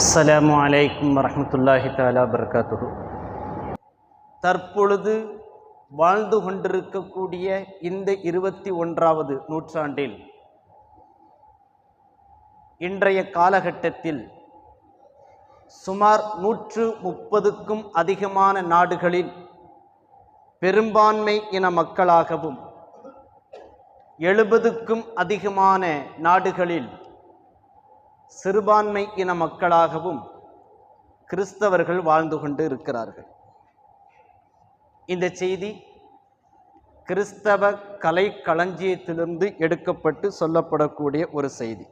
அஸ்ஸலாமு அலைக்கும் வரமத்துல்லாஹி தாலா பர்காத்து தற்பொழுது வாழ்ந்து கொண்டிருக்கக்கூடிய இந்த இருபத்தி ஒன்றாவது நூற்றாண்டில் இன்றைய காலகட்டத்தில் சுமார் நூற்று முப்பதுக்கும் அதிகமான நாடுகளில் பெரும்பான்மை இன மக்களாகவும் எழுபதுக்கும் அதிகமான நாடுகளில் சிறுபான்மை இன மக்களாகவும் கிறிஸ்தவர்கள் வாழ்ந்து கொண்டு இருக்கிறார்கள். இந்த செய்தி கிறிஸ்தவ கலை களஞ்சியத்திலிருந்து எடுக்கப்பட்டு சொல்லப்படக்கூடிய ஒரு செய்தி.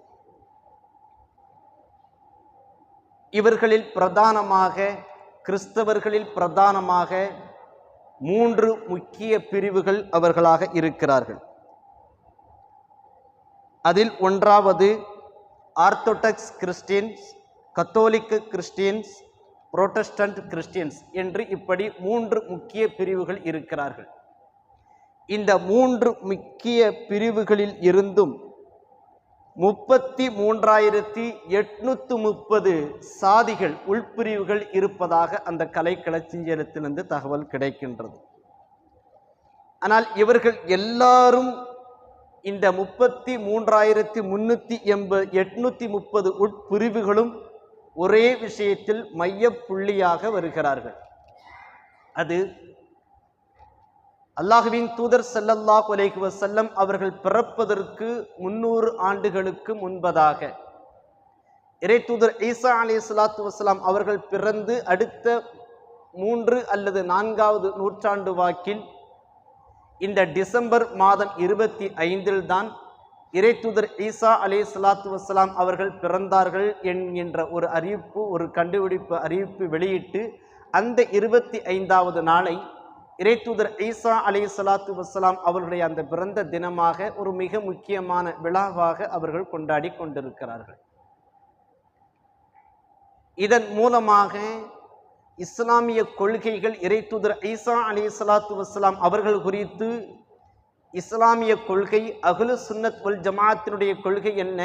இவர்களில் பிரதானமாக கிறிஸ்தவர்களில் பிரதானமாக மூன்று முக்கிய பிரிவுகள் அவர்களாக இருக்கிறார்கள். அதில் ஒன்றாவது ஆர்த்தோடாக்ஸ் கிறிஸ்டியன்ஸ் கத்தோலிக்க கிறிஸ்டியன்ஸ் புரோட்டஸ்டன்ட் கிறிஸ்டியன்ஸ் என்று இப்படி மூன்று முக்கிய பிரிவுகள் இருக்கிறார்கள். இந்த மூன்று முக்கிய பிரிவுகளில் இருந்தும் முப்பத்தி மூன்றாயிரத்தி எட்நூத்து முப்பது சாதிகள் உள்பிரிவுகள் இருப்பதாக அந்த கலை களஞ்சியத்திலிருந்து தகவல் கிடைக்கின்றது. ஆனால் இவர்கள் எல்லாரும் இந்த முப்பத்தி மூன்றாயிரத்தி முன்னூற்றி எண்பது எட்நூற்றி முப்பது உட்பிரிவுகளும் ஒரே விஷயத்தில் மையப்புள்ளியாக வருகிறார்கள். அது அல்லாஹுவின் தூதர் செல்லல்லா அலைஹி வசல்லம் அவர்கள் பிறப்பதற்கு முன்னூறு ஆண்டுகளுக்கு முன்பதாக. இறை தூதர் ஈசா அலி சலாத்து வசலாம் அவர்கள் பிறந்து அடுத்த மூன்று அல்லது நான்காவது நூற்றாண்டு வாக்கில் இந்த டிசம்பர் மாதம் இருபத்தி ஐந்தில் தான் இறைத்துதர் ஈசா அலி சலாத்து வசலாம் அவர்கள் பிறந்தார்கள் என்கின்ற ஒரு அறிவிப்பு ஒரு கண்டுபிடிப்பு அறிவிப்பு வெளியிட்டு அந்த இருபத்தி ஐந்தாவது நாளை இறைத்துதர் ஈசா அலி சலாத்து வசலாம் அவர்களுடைய அந்த பிறந்த தினமாக ஒரு மிக முக்கியமான விழாவாக அவர்கள் கொண்டாடி கொண்டிருக்கிறார்கள். இதன் மூலமாக இஸ்லாமிய கொள்கைகள் இறைத்துதர் ஈசா அலி சலாத்து வசலாம் அவர்கள் குறித்து இஸ்லாமிய கொள்கை அகுலு சுன்னத் உல் ஜமாத்தினுடைய கொள்கை என்ன?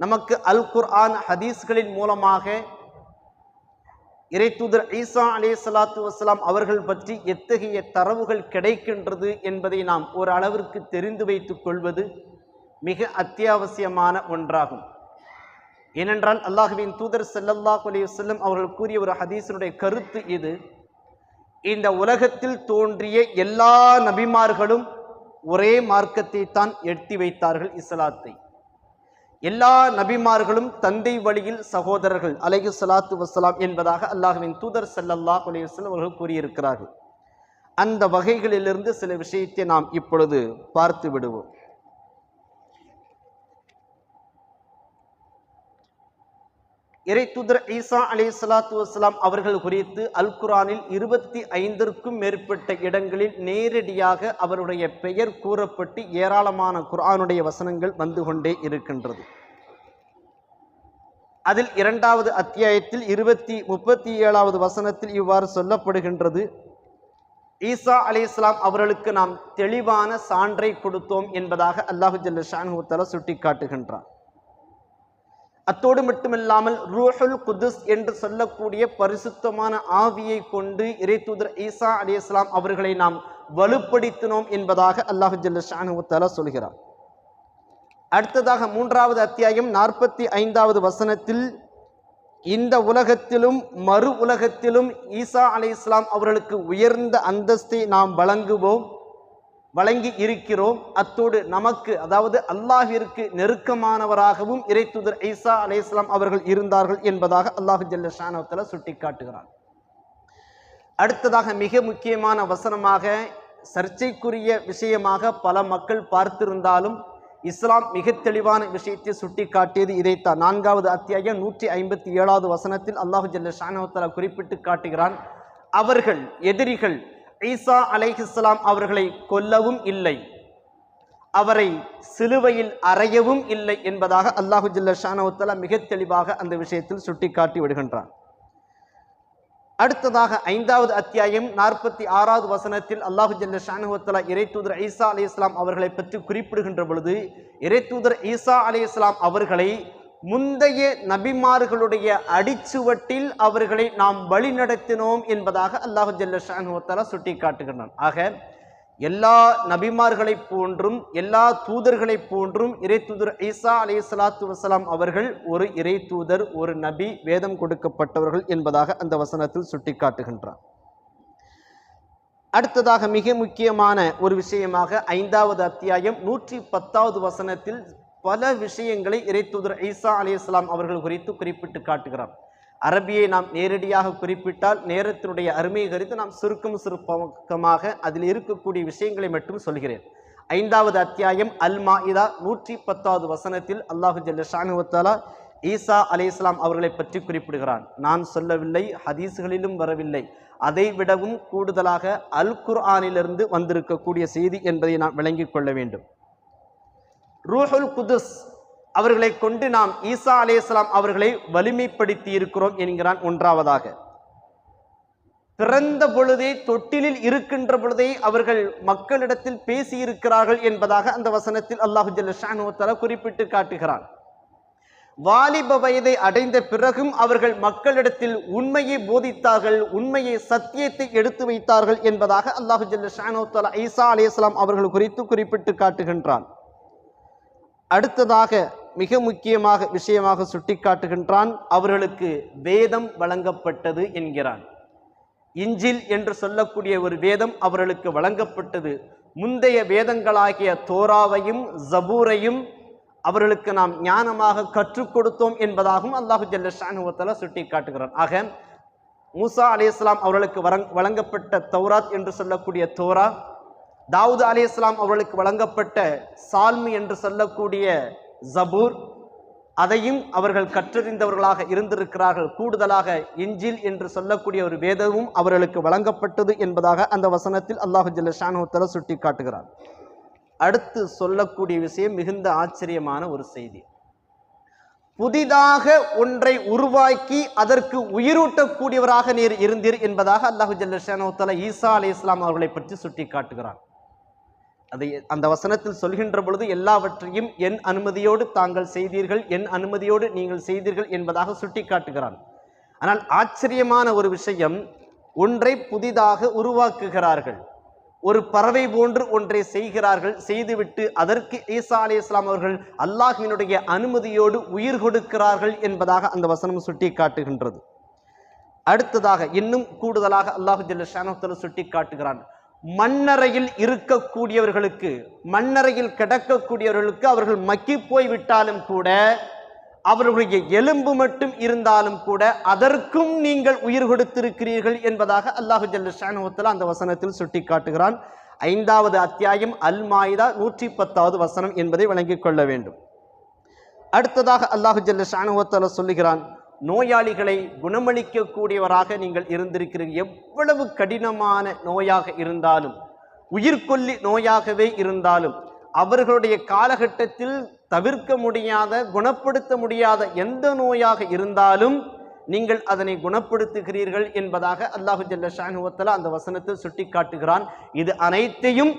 நமக்கு அல் குர்ஆன் ஹதீஸ்களின் மூலமாக இறைத்துதர் ஈசா அலி சலாத்து வசலாம் அவர்கள் பற்றி எத்தகைய தரவுகள் கிடைக்கின்றது என்பதை நாம் ஓரளவிற்கு தெரிந்து வைத்துக் கொள்வது மிக அத்தியாவசியமான ஒன்றாகும். ஏனென்றால் அல்லாஹுவின் தூதர் செல்லல்லாஹ் அலைஹி செல்லும் அவர்கள் கூறிய ஒரு ஹதீசனுடைய கருத்து இது. இந்த உலகத்தில் தோன்றிய எல்லா நபிமார்களும் ஒரே மார்க்கத்தை தான் எட்டி வைத்தார்கள் இஸ்லாத்தை. எல்லா நபிமார்களும் தந்தை வழியில் சகோதரர்கள் அலைகு சலாத்து வசலாம் என்பதாக அல்லாஹுவின் தூதர் செல்லல்லாஹ் அலைஹி வஸல்லம் அவர்கள் கூறியிருக்கிறார்கள். அந்த வகைகளிலிருந்து சில விஷயத்தை நாம் இப்பொழுது பார்த்து விடுவோம். இறை தூதர் ஈசா அலி சலாத்து வஸ்லாம் அவர்கள் குறித்து அல் குரானில் இருபத்தி ஐந்திற்கும் மேற்பட்ட இடங்களில் நேரடியாக அவருடைய பெயர் கூறப்பட்டு ஏராளமான குர்ஆனுடைய வசனங்கள் வந்து கொண்டே இருக்கின்றது. அதில் இரண்டாவது அத்தியாயத்தில் இருபத்தி முப்பத்தி ஏழாவது வசனத்தில் இவ்வாறு சொல்லப்படுகின்றது. ஈசா அலி இஸ்லாம் அவர்களுக்கு நாம் தெளிவான சான்றை கொடுத்தோம் என்பதாக அல்லாஹு ஜல்ல ஷான்ஹூத்தலா தலா சுட்டி காட்டுகின்றார் அத்தோடு மட்டுமில்லாமல் ரூஹுல் குதுஸ் என்று சொல்லக்கூடிய பரிசுத்தமான ஆவியை கொண்டு இறை தூதர் ஈசா அலி இஸ்லாம் அவர்களை நாம் வலுப்படுத்தினோம் என்பதாக அல்லாஹு ஜல்ல சொல்கிறார். அடுத்ததாக மூன்றாவது அத்தியாயம் நாற்பத்தி ஐந்தாவது வசனத்தில் இந்த உலகத்திலும் மறு உலகத்திலும் ஈசா அலி இஸ்லாம் அவர்களுக்கு உயர்ந்த அந்தஸ்தை நாம் வழங்குவோம். வழங்கி இருக்கிறோம். அத்தோடு நமக்கு அதாவது அல்லாஹிற்கு நெருக்கமானவராகவும் இறை தூதர் ஈசா அலே இஸ்லாம் அவர்கள் இருந்தார்கள் என்பதாக அல்லாஹு ஜல்ல ஷானவத்தில் சுட்டி காட்டுகிறார் அடுத்ததாக மிக முக்கியமான வசனமாக சர்ச்சைக்குரிய விஷயமாக பல மக்கள் பார்த்திருந்தாலும் இஸ்லாம் மிக தெளிவான விஷயத்தை சுட்டி காட்டியது இதைத்தான். நான்காவது அத்தியாயம் நூற்றி ஐம்பத்தி ஏழாவது வசனத்தில் அல்லாஹு ஜல்ல ஷானவத்தலா குறிப்பிட்டு காட்டுகிறான். அவர்கள் எதிரிகள் ஈசா அலைஹிஸ்லாம் அவர்களை கொல்லவும் இல்லை. அவரை சிலுவையில் அறையவும் இல்லை என்பதாக அல்லாஹு ஜல்ல ஷானவுத்தலா மிக தெளிவாக அந்த விஷயத்தில் சுட்டிக்காட்டி விடுகின்றான். அடுத்ததாக ஐந்தாவது அத்தியாயம் நாற்பத்தி ஆறாவது வசனத்தில் அல்லாஹு ஜல்ல ஷானுவத்தலா இறை தூதர் ஈசா அலி இஸ்லாம் அவர்களை பற்றி குறிப்பிடுகின்ற பொழுது இறை தூதர் ஈசா அலி இஸ்லாம் அவர்களை முந்தைய நபிமார்களுடைய அடிச்சுவட்டில் அவர்களை நாம் வழிநடத்தினோம் என்பதாக அல்லாஹு ஜல்லஷானுவத்தாலா சுட்டி காட்டுகிறான் ஆக எல்லா நபிமார்களைப் போன்றும் எல்லா தூதர்களைப் போன்றும் இறை தூதர் ஈசா அலி சலாத்து வசலாம் அவர்கள் ஒரு இறை தூதர் ஒரு நபி வேதம் கொடுக்கப்பட்டவர்கள் என்பதாக அந்த வசனத்தில் சுட்டி காட்டுகின்றார் அடுத்ததாக மிக முக்கியமான ஒரு விஷயமாக ஐந்தாவது அத்தியாயம் நூற்றி பத்தாவது வசனத்தில் பல விஷயங்களை இறைத்தூதர் ஈசா அலிஸ்லாம் அவர்கள் குறித்து குறிப்பிட்டு காட்டுகிறார். அரபியை நாம் நேரடியாக குறிப்பிட்டால் நேரத்தினுடைய அருமையை குறித்து நாம் சுருக்கம் சுருக்கமாக அதில் இருக்கக்கூடிய விஷயங்களை மட்டும் சொல்கிறேன். ஐந்தாவது அத்தியாயம் அல் மாஇதா நூற்றி பத்தாவது வசனத்தில் அல்லாஹு ஜல்லஷானுவத்தாலா ஈசா அலி இஸ்லாம் அவர்களை பற்றி குறிப்பிடுகிறான். நான் சொல்லவில்லை ஹதீஸ்களிலும் வரவில்லை. அதை விடவும் கூடுதலாக அல் குர்ஆனிலிருந்து வந்திருக்கக்கூடிய செய்தி என்பதை நாம் விளங்கிக் கொள்ள வேண்டும். ரூஹுல் குதுஸ் அவர்களை கொண்டு நாம் ஈசா அலேஸ்லாம் அவர்களை வலிமைப்படுத்தி இருக்கிறோம் என்கிறான் ஒன்றாவதாக. பிறந்த பொழுதே தொட்டிலில் இருக்கின்ற பொழுதே அவர்கள் மக்களிடத்தில் பேசியிருக்கிறார்கள் என்பதாக அந்த வசனத்தில் அல்லாஹு ஜல்ல குறிப்பிட்டு காட்டுகிறான். வாலிப வயதை அடைந்த பிறகும் அவர்கள் மக்களிடத்தில் உண்மையை போதித்தார்கள் உண்மையை சத்தியத்தை எடுத்து வைத்தார்கள் என்பதாக அல்லாஹு ஜல்ல ஷானோத்தலா ஈசா அலேஸ்லாம் அவர்கள் குறித்து குறிப்பிட்டு காட்டுகின்றான். அடுத்ததாக மிக முக்கியமாக விஷயமாக சுட்டிக்காட்டுகின்றான் அவர்களுக்கு வேதம் வழங்கப்பட்டது என்கிறான். இஞ்சில் என்று சொல்லக்கூடிய ஒரு வேதம் அவர்களுக்கு வழங்கப்பட்டது. முந்தைய வேதங்களாகிய தோராவையும் ஜபூரையும் அவர்களுக்கு நாம் ஞானமாக கற்றுக் கொடுத்தோம் என்பதாகவும் அல்லாஹு ஜல்ல சுட்டி காட்டுகிறான் ஆக மூசா அலி இஸ்லாம் அவர்களுக்கு வரங் வழங்கப்பட்ட தௌராத் என்று சொல்லக்கூடிய தோரா தாவூத் அலி இஸ்லாம் அவர்களுக்கு வழங்கப்பட்ட சால்மி என்று சொல்லக்கூடிய ஜபூர் அதையும் அவர்கள் கற்றறிந்தவர்களாக இருந்திருக்கிறார்கள். கூடுதலாக இஞ்சில் என்று சொல்லக்கூடிய ஒரு வேதமும் அவர்களுக்கு வழங்கப்பட்டது என்பதாக அந்த வசனத்தில் அல்லாஹு ஜல்ல சுட்டி காட்டுகிறார் அடுத்து சொல்லக்கூடிய விஷயம் மிகுந்த ஆச்சரியமான ஒரு செய்தி. புதிதாக ஒன்றை உருவாக்கி அதற்கு உயிரூட்டக்கூடியவராக நீர் இருந்தீர் என்பதாக அல்லாஹு ஜல்லஷானோத்தல ஈசா அலி இஸ்லாம் அவர்களை பற்றி சுட்டி காட்டுகிறார் அதை அந்த வசனத்தில் சொல்கின்ற பொழுது எல்லாவற்றையும் என் அனுமதியோடு தாங்கள் செய்தீர்கள் என் அனுமதியோடு நீங்கள் செய்தீர்கள் என்பதாக சுட்டி காட்டுகிறான் ஆனால் ஆச்சரியமான ஒரு விஷயம் ஒன்றை புதிதாக உருவாக்குகிறார்கள். ஒரு பறவை போன்று ஒன்றை செய்கிறார்கள் செய்துவிட்டு அதற்கு ஈசா அலி இஸ்லாம் அவர்கள் அல்லாஹினுடைய அனுமதியோடு உயிர் கொடுக்கிறார்கள் என்பதாக அந்த வசனம் சுட்டி காட்டுகின்றது அடுத்ததாக இன்னும் கூடுதலாக அல்லாஹு ஜல்ல ஷானோத்தல சுட்டி காட்டுகிறான் மண்ணறையில் இருக்கக்கூடியவர்களுக்கு மண்ணறையில் கிடக்கக்கூடியவர்களுக்கு அவர்கள் மக்கி போய் விட்டாலும் கூட அவர்களுடைய எலும்பு மட்டும் இருந்தாலும் கூட அதற்கும் நீங்கள் உயிர் கொடுத்திருக்கிறீர்கள் என்பதாக அல்லாஹு ஜல்ல ஷானுவத்தில் அந்த வசனத்தில் சுட்டி காட்டுகிறான் ஐந்தாவது அத்தியாயம் அல் மாயிதா நூற்றி பத்தாவது வசனம் என்பதை வழங்கிக் கொள்ள வேண்டும். அடுத்ததாக அல்லாஹு ஜல்ல ஷானுவத்தால சொல்லுகிறான் நோயாளிகளை குணமளிக்கக்கூடியவராக நீங்கள் இருந்திருக்கிறீர்கள். எவ்வளவு கடினமான நோயாக இருந்தாலும் உயிர்கொல்லி நோயாகவே இருந்தாலும் அவர்களுடைய காலகட்டத்தில் தவிர்க்க முடியாத குணப்படுத்த முடியாத எந்த நோயாக இருந்தாலும் நீங்கள் அதனை குணப்படுத்துகிறீர்கள் என்பதாக அல்லாஹு ஜல்ல ஷானுவத்தலா அந்த வசனத்தில் சுட்டி காட்டுகிறான் இது அனைத்தையும்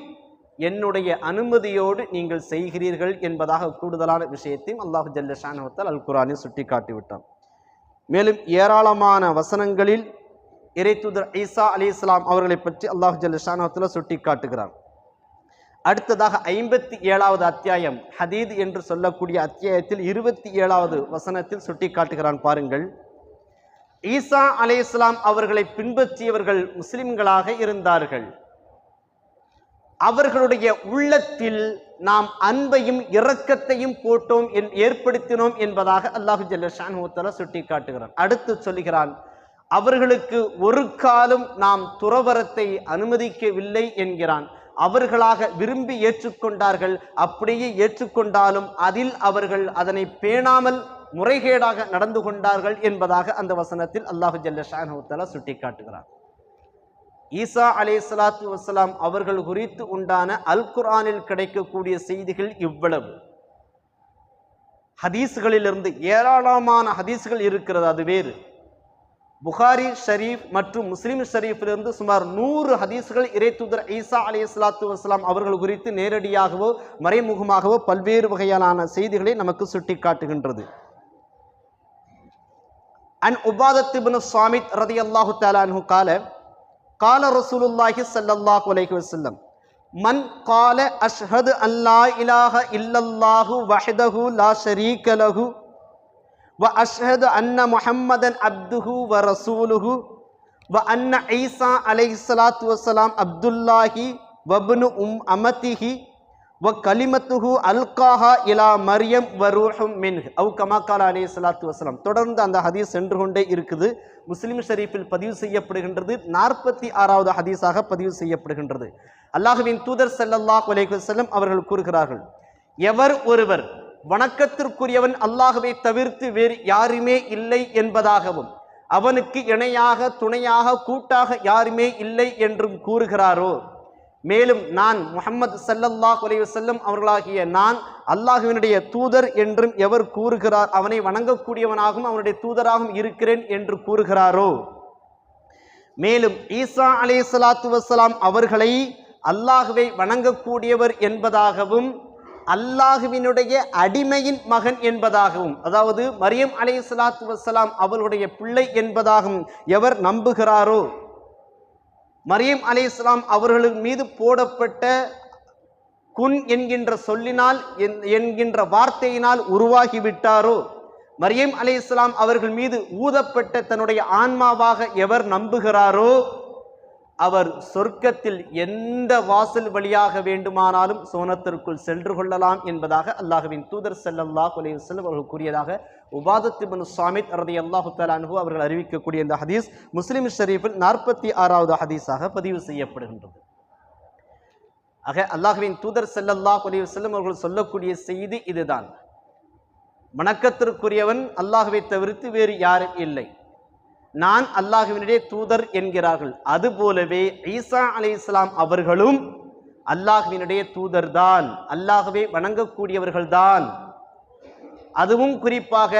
என்னுடைய அனுமதியோடு நீங்கள் செய்கிறீர்கள் என்பதாக கூடுதலான விஷயத்தையும் அல்லாஹு ஜல்ல ஷானுவத்தல் அல் குரானில் சுட்டி காட்டிவிட்டான் மேலும் ஏராளமான வசனங்களில் இறைத்துதர் ஈசா அலி இஸ்லாம் அவர்களை பற்றி அல்லாஹ் ஜல்லுஷானத்தில் சுட்டி காட்டுகிறார் அடுத்ததாக ஐம்பத்தி ஏழாவது அத்தியாயம் ஹதீத் என்று சொல்லக்கூடிய அத்தியாயத்தில் இருபத்தி ஏழாவது வசனத்தில் சுட்டி காட்டுகிறான் பாருங்கள். ஈசா அலே இஸ்லாம் அவர்களை பின்பற்றியவர்கள் முஸ்லிம்களாக இருந்தார்கள். அவர்களுடைய உள்ளத்தில் நாம் அன்பையும் இரக்கத்தையும் போட்டோம் என் ஏற்படுத்தினோம் என்பதாக அல்லாஹு ஜல்லஷான் ஷானுத்தலா சுட்டி காட்டுகிறான் அடுத்து சொல்லுகிறான் அவர்களுக்கு ஒரு காலம் நாம் துறவரத்தை அனுமதிக்கவில்லை என்கிறான். அவர்களாக விரும்பி ஏற்றுக்கொண்டார்கள் அப்படியே ஏற்றுக்கொண்டாலும் அதில் அவர்கள் அதனை பேணாமல் முறைகேடாக நடந்து கொண்டார்கள் என்பதாக அந்த வசனத்தில் அல்லாஹு ஜல்லஷான் ஷானுத்தலா சுட்டி காட்டுகிறான் ஈசா அலே சலாத்து வசலாம் அவர்கள் குறித்து உண்டான அல் குரானில் கிடைக்கக்கூடிய செய்திகள் இவ்வளவு. ஹதீஸ்களிலிருந்து ஏராளமான ஹதீஸ்கள் இருக்கிறது அது வேறு. புகாரி ஷரீஃப் மற்றும் முஸ்லீம் ஷரீஃபிலிருந்து சுமார் நூறு ஹதீஸ்கள் இறைத்துதர் ஈசா அலி சலாத்து வசலாம் அவர்கள் குறித்து நேரடியாகவோ மறைமுகமாகவோ பல்வேறு வகையான செய்திகளை நமக்கு சுட்டிக்காட்டுகின்றது. காட்டுகின்றது அன் உபாதத்திபின் சுவாமித் ரதி அல்லாஹு தாலானு கால قال رسول الله صلى الله عليه وسلم من قال أشهد أن لا إله إلا الله وحده لا شريك له وأشهد أن محمدا عبده ورسوله وأن عيسى عليه الصلاة والسلام عبد الله وابن أم أمته வ கலிமத்துஹு அல்காஹா இலா மரியம் வரூஹும் மின் அவு கமாக்கால் அலி சலாத்து வசலாம் தொடர்ந்து அந்த ஹதீஸ் சென்று கொண்டே இருக்குது. முஸ்லீம் ஷரீஃபில் பதிவு செய்யப்படுகின்றது நாற்பத்தி ஆறாவது ஹதீஸாக பதிவு செய்யப்படுகின்றது. அல்லாஹுவின் தூதர் சல்லல்லாஹ் அலைவசல்லம் அவர்கள் கூறுகிறார்கள் எவர் ஒருவர் வணக்கத்திற்குரியவன் அல்லாஹுவை தவிர்த்து வேறு யாருமே இல்லை என்பதாகவும் அவனுக்கு இணையாக துணையாக கூட்டாக யாருமே இல்லை என்றும் கூறுகிறாரோ மேலும் நான் முகமது சல்லல்லாஹ் செல்லும் அவர்களாகிய நான் அல்லாஹுவினுடைய தூதர் என்றும் எவர் கூறுகிறார்? அவனை வணங்கக்கூடியவனாகவும் அவனுடைய தூதராகவும் இருக்கிறேன் என்று கூறுகிறாரோ? மேலும் ஈசா அலே சலாத்து வசலாம் அவர்களை அல்லாஹுவை வணங்கக்கூடியவர் என்பதாகவும் அல்லாஹுவினுடைய அடிமையின் மகன் என்பதாகவும் அதாவது மரியம் அலே சலாத்து வசலாம் அவர்களுடைய பிள்ளை என்பதாகவும் எவர் நம்புகிறாரோ? மரியம் அலைஹிஸ்ஸலாம் அவர்களின் மீது போடப்பட்ட குன் என்கின்ற சொல்லினால் என்- என்கின்ற வார்த்தையினால் உருவாகிவிட்டாரோ? மரியம் அலைஹிஸ்ஸலாம் அவர்கள் மீது ஊதப்பட்ட தன்னுடைய ஆன்மாவாக எவர் நம்புகிறாரோ? அவர் சொர்க்கத்தில் எந்த வாசல் வழியாக வேண்டுமானாலும் சோனத்திற்குள் சென்று கொள்ளலாம் என்பதாக அல்லாஹுவின் தூதர் ஸல்லல்லாஹு அலைஹி வஸல்லம் அவர்கள் கூறியதாக உபாதத்து பனு சாமித் ரலியல்லாஹு அல்லாஹு தலானு அவர்கள் அறிவிக்கக்கூடிய இந்த ஹதீஸ் முஸ்லிம் ஷரீஃபில் நாற்பத்தி ஆறாவது ஹதீஸாக பதிவு செய்யப்படுகின்றது. ஆக அல்லாஹுவின் தூதர் ஸல்லல்லாஹு அலைஹி செல்லும் அவர்கள் சொல்லக்கூடிய செய்தி இதுதான். வணக்கத்திற்குரியவன் அல்லாஹுவை தவிர்த்து வேறு யாரும் இல்லை. நான் அல்லாஹுவினுடைய தூதர் என்கிறார்கள். அதுபோலவே ஈசா அலைஹிஸ்ஸலாம் அவர்களும் அல்லாஹுவினுடைய தூதர்தான். அல்லாஹுவை வணங்கக்கூடியவர்கள்தான். அதுவும் குறிப்பாக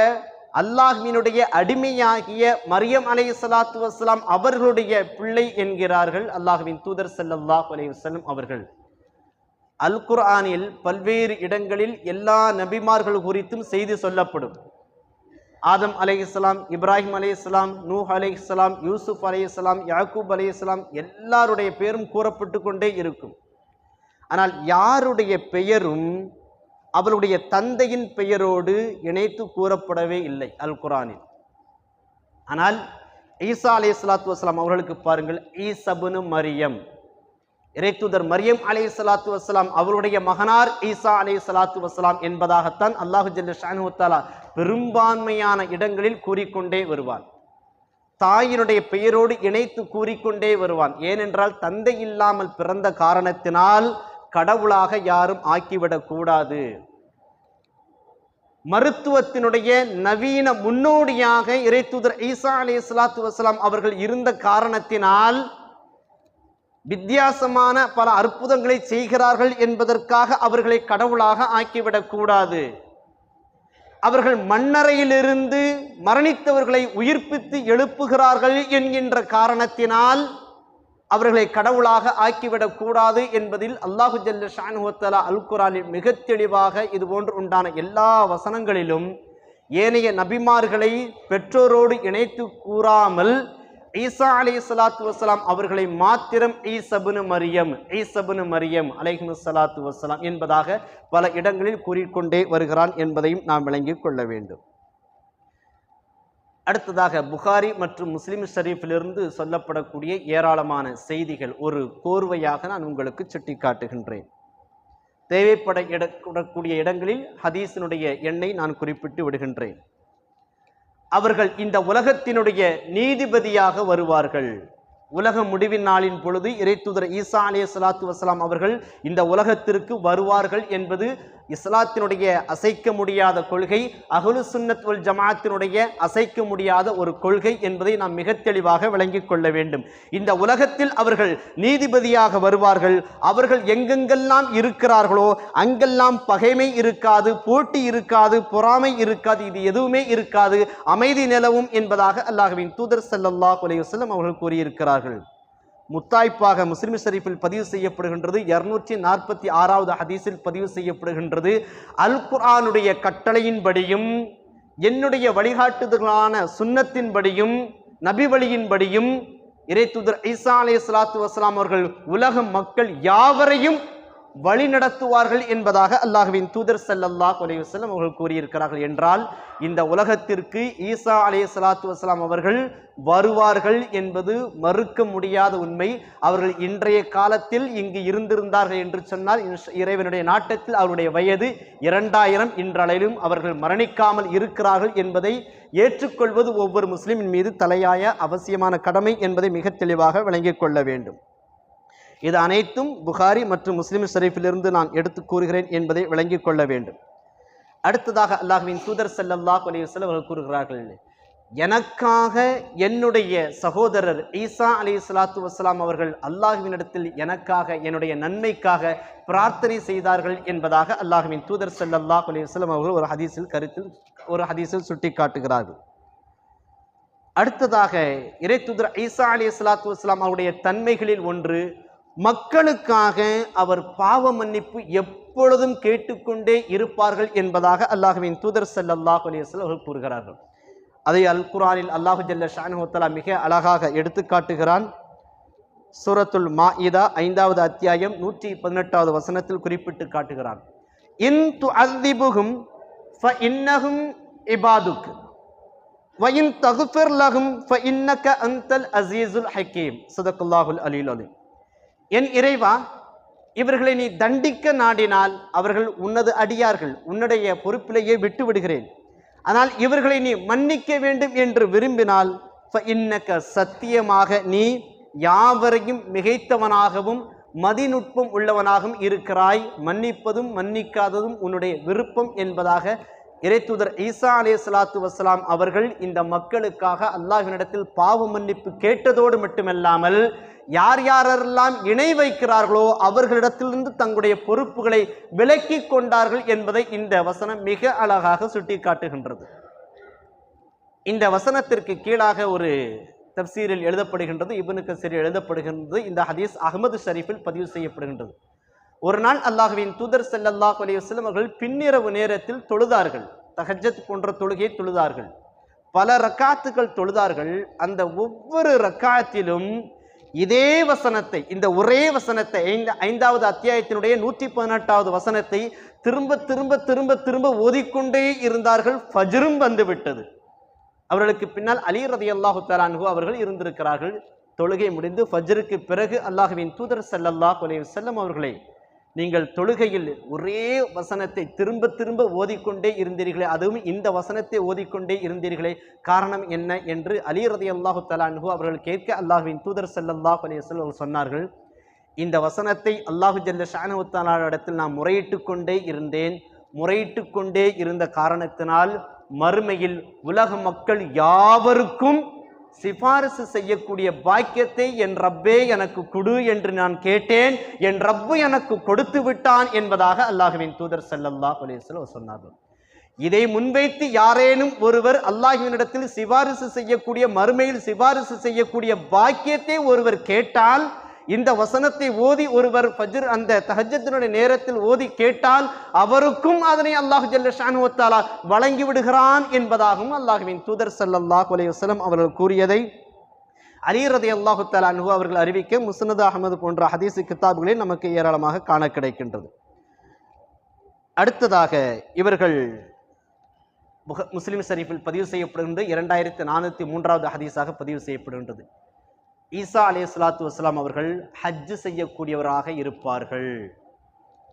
அல்லாஹ்வினுடைய அடிமையாகிய மரியம் அலை சலாத்து வஸ்லாம் அவர்களுடைய பிள்ளை என்கிறார்கள். அல்லாஹ்வின் தூதர் செல்லல்லாஹ் அலைஹி வஸல்லம் அவர்கள். அல் குர்ஆனில் பல்வேறு இடங்களில் எல்லா நபிமார்கள் குறித்தும் செய்தி சொல்லப்படும். ஆதம் அலைஹிஸ்ஸலாம் இப்ராஹிம் அலைஹிஸ்ஸலாம் நூஹ் இஸ்லாம் யூசுப் அலைஹிஸ்ஸலாம் யாக்கூப் அலைஹிஸ்ஸலாம் எல்லாருடைய பெயரும் கூறப்பட்டு கொண்டே இருக்கும். ஆனால் யாருடைய பெயரும் அவளுடைய தந்தையின் பெயரோடு இணைத்து கூறப்படவே இல்லை அல் குரானில் ஆனால் ஈசா அலை இஸ்லாத்து வசலாம் அவர்களுக்கு பாருங்கள் ஈசபுனு மரியம். இறைத்துதர் மரியம் அலை சலாத்து வசலாம் அவருடைய மகனார் ஈசா அலை சலாத்து வசலாம் என்பதாகத்தான் அல்லாஹு ஜல்ல ஷானுத்தாலா பெரும்பான்மையான இடங்களில் கூறிக்கொண்டே வருவான். தாயினுடைய பெயரோடு இணைத்து கூறிக்கொண்டே வருவான். ஏனென்றால் தந்தை இல்லாமல் பிறந்த காரணத்தினால் கடவுளாக யாரும் ஆக்கிவிடக் கூடாது. மருத்துவத்தினுடைய நவீன முன்னோடியாக இறைத்துதர் ஈசா அலி சலாத்து வசலாம் அவர்கள் இருந்த காரணத்தினால் வித்தியாசமான பல அற்புதங்களை செய்கிறார்கள் என்பதற்காக அவர்களை கடவுளாக ஆக்கிவிடக்கூடாது அவர்கள் மண்ணறையிலிருந்து மரணித்தவர்களை உயிர்ப்பித்து எழுப்புகிறார்கள் என்கின்ற காரணத்தினால் அவர்களை கடவுளாக ஆக்கிவிடக்கூடாது என்பதில் அல்லாஹு ஜல்ல ஷானுவத்தலா அல் குரானில் மிக தெளிவாக இது போன்று உண்டான எல்லா வசனங்களிலும் ஏனைய நபிமார்களை பெற்றோரோடு இணைத்து கூறாமல் ஈசா அலி சலாத்து வசலாம் அவர்களை மாத்திரம் ஈசபுனு மரியம் ஈசபுனு மரியம் அலைஹிமு சலாத்து வசலாம் என்பதாக பல இடங்களில் கூறிக்கொண்டே வருகிறான் என்பதையும் நாம் விளங்கிக் கொள்ள வேண்டும். அடுத்ததாக புகாரி மற்றும் முஸ்லிம் ஷரீஃபிலிருந்து சொல்லப்படக்கூடிய ஏராளமான செய்திகள் ஒரு கோர்வையாக நான் உங்களுக்கு சுட்டிக்காட்டுகின்றேன். தேவைப்பட இடக்கூடிய இடங்களில் ஹதீஸினுடைய எண்ணை நான் குறிப்பிட்டு விடுகின்றேன். அவர்கள் இந்த உலகத்தினுடைய நீதிபதியாக வருவார்கள். உலக முடிவின் நாளின் பொழுது இறைத்துதர் ஈசா அலே சலாத்து வசலாம் அவர்கள் இந்த உலகத்திற்கு வருவார்கள் என்பது இஸ்லாத்தினுடைய அசைக்க முடியாத கொள்கை அகலு சுன்னத் உல் ஜமாத்தினுடைய அசைக்க முடியாத ஒரு கொள்கை என்பதை நாம் மிக தெளிவாக விளங்கிக் கொள்ள வேண்டும். இந்த உலகத்தில் அவர்கள் நீதிபதியாக வருவார்கள். அவர்கள் எங்கெங்கெல்லாம் இருக்கிறார்களோ அங்கெல்லாம் பகைமை இருக்காது போட்டி இருக்காது பொறாமை இருக்காது இது எதுவுமே இருக்காது. அமைதி நிலவும் என்பதாக அல்லாஹுவின் தூதர் சல்லாஹ் அலையுசல்லம் அவர்கள் கூறியிருக்கிறார்கள். முத்தாய்ப்பாக முஸ்லிம் ஷரீஃபில் பதிவு செய்யப்படுகின்றது. இருநூற்றி நாற்பத்தி ஆறாவது ஹதீஸில் பதிவு செய்யப்படுகின்றது. அல் குர்ஆனுடைய கட்டளையின்படியும் என்னுடைய வழிகாட்டுதலான சுன்னத்தின்படியும் நபி வழியின்படியும் இறைத்துதர் ஈசா அலே சலாத்து வசலாம் அவர்கள் உலக மக்கள் யாவரையும் வழி நடத்துவார்கள் என்பதாக அல்லாஹ்வின் தூதர் சல்லல்லா அலைஹி வஸல்லம் அவர்கள் கூறியிருக்கிறார்கள் என்றால் இந்த உலகத்திற்கு ஈசா அலே சலாத்து வசலாம் அவர்கள் வருவார்கள் என்பது மறுக்க முடியாத உண்மை. அவர்கள் இன்றைய காலத்தில் இங்கு இருந்திருந்தார்கள் என்று சொன்னால் இறைவனுடைய நாட்டத்தில் அவருடைய வயது இரண்டாயிரம் இன்றளவிலும் அவர்கள் மரணிக்காமல் இருக்கிறார்கள் என்பதை ஏற்றுக்கொள்வது ஒவ்வொரு முஸ்லிமின் மீது தலையாய அவசியமான கடமை என்பதை மிக தெளிவாக விளங்கிக் கொள்ள வேண்டும். இது அனைத்தும் புகாரி மற்றும் முஸ்லிம் ஷரீஃபிலிருந்து நான் எடுத்து கூறுகிறேன் என்பதை விளங்கிக் கொள்ள வேண்டும். அடுத்ததாக அல்லாஹ்வின் தூதர் ஸல்லல்லாஹு அலைஹி வஸல்லம் அவர்கள் கூறுகிறார்கள் எனக்காக என்னுடைய சகோதரர் ஈசா அலி சலாத்து வசலாம் அவர்கள் அல்லாஹ்வினிடத்தில் எனக்காக என்னுடைய நன்மைக்காக பிரார்த்தனை செய்தார்கள் என்பதாக அல்லாஹ்வின் தூதர் செல்லல்லாஹ் அலைஹி அவர்கள் ஒரு ஹதீஸில் கருத்தில் ஒரு ஹதீஸில் சுட்டி காட்டுகிறார்கள் அடுத்ததாக இறை தூதர் ஈசா அலி சலாத்து வஸ்லாம் அவருடைய தன்மைகளில் ஒன்று மக்களுக்காக அவர் பாவ மன்னிப்பு எப்பொழுதும் கேட்டுக்கொண்டே இருப்பார்கள் என்பதாக அல்லாஹுவின் தூதர் ஸல்லல்லாஹு அலைஹி அவர்கள் கூறுகிறார்கள். அதை அல் குரானில் அல்லாஹு ஜல்ல ஷானுஹத்தலா மிக அழகாக எடுத்து காட்டுகிறான். சூரத்துல் மாஇதா ஐந்தாவது அத்தியாயம் நூற்றி பதினெட்டாவது வசனத்தில் குறிப்பிட்டு காட்டுகிறான். இன் து அதிபுகும் ஃப இன்னகும் இபாதுக்கு வயின் தகுஃபிர் லஹும் இன்னக்க அந்தல் அசீசுல் ஹக்கீம். சதக்குல்லாஹுல் அலீல் அலீம். என் இறைவா இவர்களை நீ தண்டிக்க நாடினால் அவர்கள் உன்னது அடியார்கள். உன்னுடைய பொறுப்பிலேயே விட்டு விடுகிறேன் ஆனால் இவர்களை நீ மன்னிக்க வேண்டும் என்று விரும்பினால் இன்னக்க சத்தியமாக நீ யாவரையும் மிகைத்தவனாகவும் மதிநுட்பம் உள்ளவனாகவும் இருக்கிறாய். மன்னிப்பதும் மன்னிக்காததும் உன்னுடைய விருப்பம் என்பதாக இறைத்தூதர் ஈசா அலே சலாத்து வசலாம் அவர்கள் இந்த மக்களுக்காக அல்லாஹினிடத்தில் பாவ மன்னிப்பு கேட்டதோடு மட்டுமல்லாமல் யார் யாரெல்லாம் இணை வைக்கிறார்களோ அவர்களிடத்திலிருந்து தங்களுடைய பொறுப்புகளை விலக்கி கொண்டார்கள் என்பதை இந்த வசனம் மிக அழகாக சுட்டிக்காட்டுகின்றது. இந்த வசனத்திற்கு கீழாக ஒரு தப்சீரில் எழுதப்படுகின்றது இப்னு கசீரில் எழுதப்படுகின்றது. இந்த ஹதீஸ் அகமது ஷரீஃபில் பதிவு செய்யப்படுகின்றது. ஒரு நாள் அல்லாஹுவின் தூதர் செல்லல்லாஹ் அலைஹி வஸல்லம் அவர்கள் பின்னிரவு நேரத்தில் தொழுதார்கள். தஹஜத் போன்ற தொழுகை தொழுதார்கள். பல ரக்காத்துக்கள் தொழுதார்கள். அந்த ஒவ்வொரு ரக்காத்திலும் இதே வசனத்தை இந்த ஒரே வசனத்தை ஐந்து ஐந்தாவது அத்தியாயத்தினுடைய நூற்றி பதினெட்டாவது வசனத்தை திரும்ப திரும்ப திரும்ப திரும்ப ஓதிக்கொண்டே இருந்தார்கள். ஃபஜ்ரும் வந்துவிட்டது. அவர்களுக்கு பின்னால் அலி ரதி அல்லாஹு தலான்ஹு அவர்கள் இருந்திருக்கிறார்கள். தொழுகை முடிந்து ஃபஜ்ருக்கு பிறகு அல்லாஹுவின் தூதர் செல்லல்லாஹ் அலைஹி செல்லம் அவர்களை நீங்கள் தொழுகையில் ஒரே வசனத்தை திரும்ப திரும்ப ஓதிக்கொண்டே இருந்தீர்களே அதுவும் இந்த வசனத்தை ஓதிக்கொண்டே இருந்தீர்களே காரணம் என்ன என்று அலி ரதி அல்லாஹு தலான்ஹூ அவர்கள் கேட்க அல்லாஹுவின் தூதர் ஸல்லல்லாஹு அலைஹி அவர்கள் சொன்னார்கள் இந்த வசனத்தை அல்லாஹு ஜல்ல ஷானுவத்தாலாரிடத்தில் நான் முறையிட்டு கொண்டே இருந்தேன். முறையிட்டு கொண்டே இருந்த காரணத்தினால் மறுமையில் உலக மக்கள் யாவருக்கும் சிபாரிசு செய்யக்கூடிய பாக்கியத்தை என் ரப்பே எனக்கு கொடு என்று நான் கேட்டேன். என் ரப்பு எனக்கு கொடுத்து விட்டான் என்பதாக அல்லாஹுவின் தூதர் செல்லல்லா அலைஹி சொன்னார்கள். இதை முன்வைத்து யாரேனும் ஒருவர் அல்லாஹுவினிடத்தில் சிபாரிசு செய்யக்கூடிய மறுமையில் சிபாரிசு செய்யக்கூடிய பாக்கியத்தை ஒருவர் கேட்டால் இந்த வசனத்தை ஓதி ஒருவர் ஃபஜ்ர் அந்த தஹஜத்தினுடைய நேரத்தில் ஓதி கேட்டால் அவருக்கும் அதனை அல்லாஹ் ஜல்லஷானுவத்தாலா வழங்கி விடுகிறான் என்பதாகவும் அல்லாஹுவின் தூதர் சல்லாஹ் அலைஹி அவர்கள் கூறியதை அலிரதை அல்லாஹு தலான்ஹு அவர்கள் அறிவிக்க முஸ்னது அகமது போன்ற ஹதீஸ் கித்தாபுகளை நமக்கு ஏராளமாக காண கிடைக்கின்றது. அடுத்ததாக இவர்கள் முஸ்லிம் ஷரீஃபில் பதிவு செய்யப்படுகின்ற இரண்டாயிரத்தி நானூற்றி மூன்றாவது ஹதீஸாக பதிவு செய்யப்படுகின்றது. ஈசா அலே சலாத்து வஸ்லாம் அவர்கள் ஹஜ் செய்யக்கூடியவராக இருப்பார்கள்.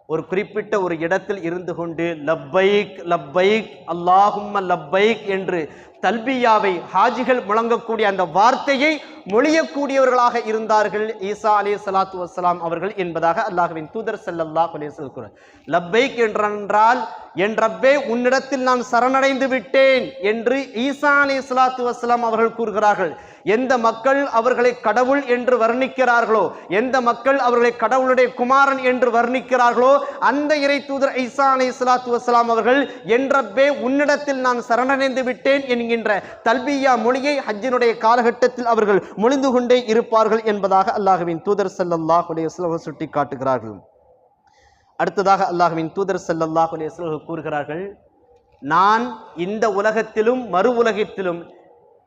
ஒரு குறிப்பிட்ட ஒரு இடத்தில் இருந்து கொண்டு லப்பைக் லப்பைக் அல்லாஹும்ம லப்பைக் என்று தல்பியாவை ஹாஜிகள் முழங்கக்கூடிய அந்த வார்த்தையை மொழியக்கூடியவர்களாக இருந்தார்கள். ஈசா அலி சலாத்து வசலாம் அவர்கள் என்பதாக அல்லாஹுவின் தூதர் செல்லல்லா அலைஹி லப்பைக் என்றென்றால் என் ரப்பே உன்னிடத்தில் நான் சரணடைந்து விட்டேன் என்று ஈசா அலி சலாத்து வசலாம் அவர்கள் கூறுகிறார்கள். எந்த மக்கள் அவர்களை கடவுள் என்று வர்ணிக்கிறார்களோ எந்த மக்கள் அவர்களை கடவுளுடைய குமாரன் என்று வர்ணிக்கிறார்களோ அந்த இறை தூதர் ஈசா அலி சலாத்து வசலாம் அவர்கள் என் ரப்பே உன்னிடத்தில் நான் சரணடைந்து விட்டேன் என்கிற என்கின்ற தல்பியா மொழியை ஹஜ்ஜினுடைய காலகட்டத்தில் அவர்கள் மொழிந்து கொண்டே இருப்பார்கள் என்பதாக அல்லாஹுவின் தூதர் ஸல்லல்லாஹு அலைஹி சுட்டி காட்டுகிறார்கள் அடுத்ததாக அல்லாஹுவின் தூதர் ஸல்லல்லாஹு அலைஹி கூறுகிறார்கள் நான் இந்த உலகத்திலும் மறு உலகத்திலும்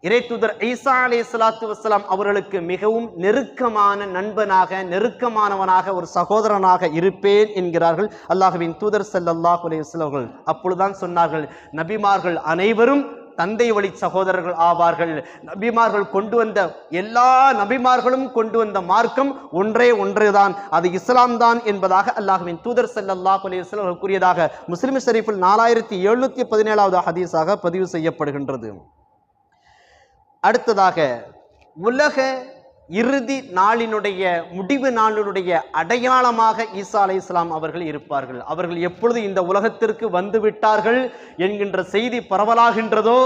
இறை தூதர் ஈசா அலே சலாத்து வசலாம் அவர்களுக்கு மிகவும் நெருக்கமான நண்பனாக நெருக்கமானவனாக ஒரு சகோதரனாக இருப்பேன் என்கிறார்கள் அல்லாஹுவின் தூதர் ஸல்லல்லாஹு அலைஹி அவர்கள். அப்பொழுதுதான் சொன்னார்கள் நபிமார்கள் அனைவரும் தந்தை வழி சகோதரர்கள் ஆவார்கள். நபிமார்கள் கொண்டு வந்த எல்லா நபிமார்களும் கொண்டு வந்த மார்க்கம் ஒன்றே ஒன்றேதான். அது இஸ்லாம் தான் என்பதாக அல்லாஹுவின் தூதர் ஸல்லல்லாஹு அலைஹி கூறியதாக முஸ்லிம் ஷரீஃபில் நாலாயிரத்தி எழுநூத்தி பதினேழாவது ஹதீஸாக பதிவு செய்யப்படுகின்றது. அடுத்ததாக உலக இறுதி நாளினுடைய முடிவு நாளினுடைய அடையாளமாக ஈசா அலை இஸ்லாம் அவர்கள் இருப்பார்கள். அவர்கள் எப்பொழுது இந்த உலகத்திற்கு வந்துவிட்டார்கள் என்கின்ற செய்தி பரவலாகின்றதோ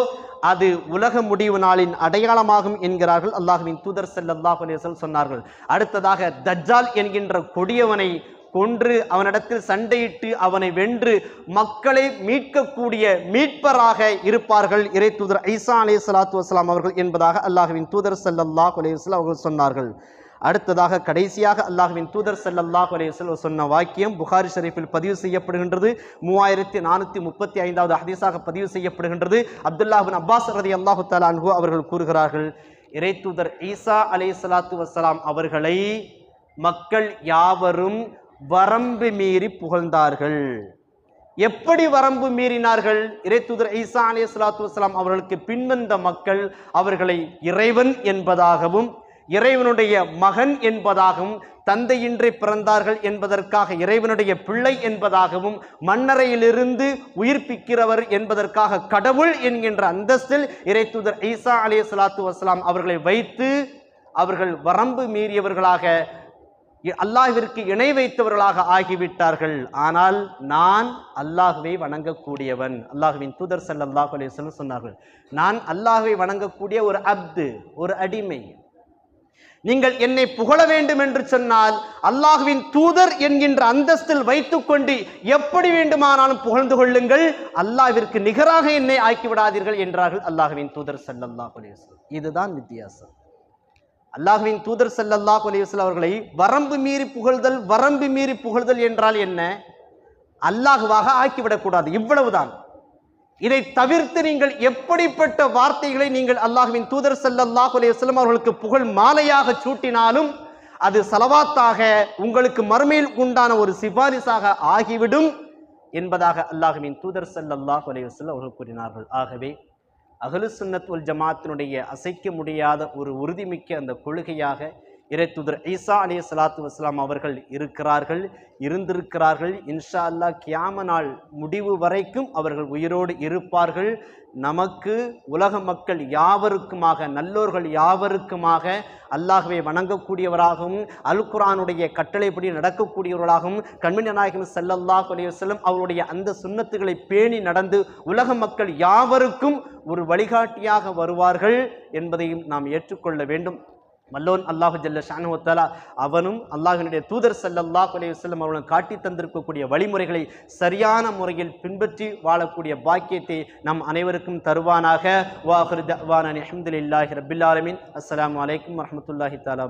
அது உலக முடிவு நாளின் அடையாளமாகும் என்கிறார்கள். அல்லாஹுவின் தூதர் செல் அல்லாஹு சொன்னார்கள். அடுத்ததாக தஜ்ஜால் என்கின்ற கொடியவனை கொன்று அவனிடத்தில் சண்டையிட்டு அவனை வென்று மக்களை மீட்கக்கூடிய மீட்பராக இருப்பார்கள். இறை தூதர் ஐசா அலே சலாத்து வசலாம் அவர்கள் என்பதாக அல்லாஹுவின் தூதர் சல்லல்லா அலைஹி அவர்கள் சொன்னார்கள். அடுத்ததாக கடைசியாக அல்லாஹுவின் தூதர் ஸல்லல்லாஹு அலைஹி சொன்ன வாக்கியம் புகாரி ஷரீஃபில் பதிவு செய்யப்படுகின்றது. மூவாயிரத்தி நானூற்றி முப்பத்தி ஐந்தாவது ஹதீஸாக பதிவு செய்யப்படுகின்றது. அப்துல்லாஹின் அப்பாஸ் ரதி அல்லாஹு தாலா அன்ஹு அவர்கள் கூறுகிறார்கள் இறை தூதர் ஈசா அலை சலாத்து வசலாம் அவர்களை மக்கள் யாவரும் வரம்பு மீறி புகழ்ந்தார்கள். எப்படி வரம்பு மீறினார்கள்? இறைத்துதர் ஈசா அலே சலாத்து வசலாம் அவர்களுக்கு பின்வந்த மக்கள் அவர்களை இறைவன் என்பதாகவும் இறைவனுடைய மகன் என்பதாகவும் தந்தையின்றி பிறந்தார்கள் என்பதற்காக இறைவனுடைய பிள்ளை என்பதாகவும் மண்ணறையிலிருந்து உயிர்ப்பிக்கிறவர் என்பதற்காக கடவுள் என்கின்ற அந்தஸ்தில் இறைத்துதர் ஈசா அலே சலாத்து வசலாம் அவர்களை வைத்து அவர்கள் வரம்பு மீறியவர்களாக அல்லாஹிற்கு இணை வைத்தவர்களாக ஆகிவிட்டார்கள். ஆனால் நான் அல்லாஹுவை வணங்கக்கூடியவன். அல்லாஹ்வின் தூதர் ஸல்லல்லாஹு அலைஹி சொன்னார்கள் நான் அல்லாஹுவை வணங்கக்கூடிய ஒரு அப்து ஒரு அடிமை. நீங்கள் என்னை புகழ வேண்டும் என்று சொன்னால் அல்லாஹ்வின் தூதர் என்கின்ற அந்தஸ்தில் வைத்துக்கொண்டு எப்படி வேண்டுமானாலும் புகழ்ந்து கொள்ளுங்கள். அல்லாஹிற்கு நிகராக என்னை ஆக்கி விடாதீர்கள் என்றார்கள் அல்லாஹ்வின் தூதர் ஸல்லல்லாஹு அலைஹி இதுதான் வித்தியாசம். அல்லாஹுவின் தூதர் ஸல்லல்லாஹு அலைஹி அவர்களை வரம்பு மீறி புகழ்தல் வரம்பு மீறி புகழ்தல் என்றால் என்ன? அல்லாஹுவாக ஆக்கிவிடக்கூடாது இவ்வளவுதான். இதை தவிர்த்து நீங்கள் எப்படிப்பட்ட வார்த்தைகளை நீங்கள் அல்லாஹுவின் தூதர் ஸல்லல்லாஹு அலைஹி அவர்களுக்கு புகழ் மாலையாக சூட்டினாலும் அது சலவாத்தாக உங்களுக்கு மறுமையில் உண்டான ஒரு சிபாரிசாக ஆகிவிடும் என்பதாக அல்லாஹுவின் தூதர் ஸல்லல்லாஹு அலைஹி அவர்கள் கூறினார்கள். ஆகவே அகலு சுன்னத் உல் ஜமாத்தினுடைய அசைக்க முடியாத ஒரு உறுதிமிக்க அந்த கொள்கையாக இறைத்துதர் ஈசா அலி சலாத்து வஸ்லாம் அவர்கள் இருக்கிறார்கள் இருந்திருக்கிறார்கள். இன்ஷா அல்லாஹ் கியாம நாள் முடிவு வரைக்கும் அவர்கள் உயிரோடு இருப்பார்கள். நமக்கு உலக மக்கள் யாவருக்குமாக நல்லோர்கள் யாவருக்குமாக அல்லாகவே வணங்கக்கூடியவராகவும் அல் குரானுடைய கட்டளைப்படி நடக்கக்கூடியவர்களாகவும் கண்மணி நாயகம் செல்லல்லாஹ் அலைஹி அவருடைய அந்த சுண்ணத்துகளை பேணி நடந்து உலக மக்கள் யாவருக்கும் ஒரு வழிகாட்டியாக வருவார்கள் என்பதையும் நாம் ஏற்றுக்கொள்ள வேண்டும். மல்லோன் அல்லாஹு ஜல்ல ஷானுவத்தாலா அவனும் அல்லாஹினுடைய தூதர் ஸல்லல்லாஹு அலி வல்லம் அவர்களும் காட்டி தந்திருக்கக்கூடிய வழிமுறைகளை சரியான முறையில் பின்பற்றி வாழக்கூடிய பாக்கியத்தை நம் அனைவருக்கும் தருவானாக. வாஹர் தவான அல்ஹம்துலில்லாஹி ரப்பில் ஆலமீன். அஸ்ஸலாமு அலைக்கும் தாலா தஆலா